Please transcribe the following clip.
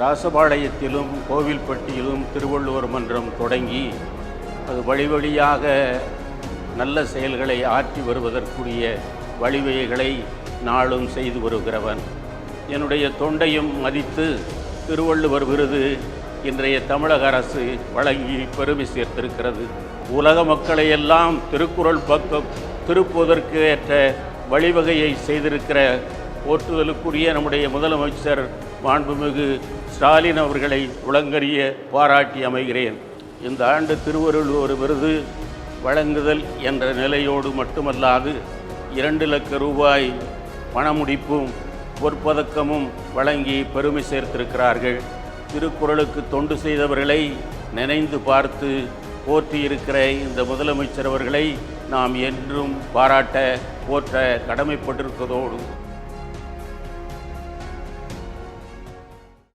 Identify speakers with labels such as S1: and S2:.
S1: ராசபாளையத்திலும் கோவில்பட்டியிலும் திருவள்ளுவர் மன்றம் தொடங்கி அது வழி வழியாக நல்ல செயல்களை ஆற்றி வருவதற்குரிய வழிவகைகளை நாளும் செய்து வருகிறவன். என்னுடைய தொண்டையும் மதித்து திருவள்ளுவர் விருது இன்றைய தமிழக அரசு வழங்கி பெருமை சேர்த்திருக்கிறது. உலக மக்களையெல்லாம் திருக்குறள் பக்கம் திருப்புவதற்கு ஏற்ற வழிவகையை செய்திருக்கிற போற்றுதலுக்குரிய நம்முடைய முதலமைச்சர் மாண்புமிகு ஸ்டாலின் அவர்களை உளங்கரிய பாராட்டி அமைகிறேன். இந்த ஆண்டு திருவள்ளுவர் விருது வழங்குதல் என்ற நிலையோடு மட்டுமல்லாது இரண்டு லட்சம் ரூபாய் பணமுடிப்பும் பொற்பதக்கமும் வழங்கி பெருமை சேர்த்திருக்கிறார்கள். திருக்குறளுக்கு தொண்டு செய்தவர்களை நினைந்து பார்த்து போற்றியிருக்கிற இந்த முதலமைச்சர் அவர்களை நாம் என்றும் பாராட்ட போற்ற கடமைப்பட்டிருப்பதோடு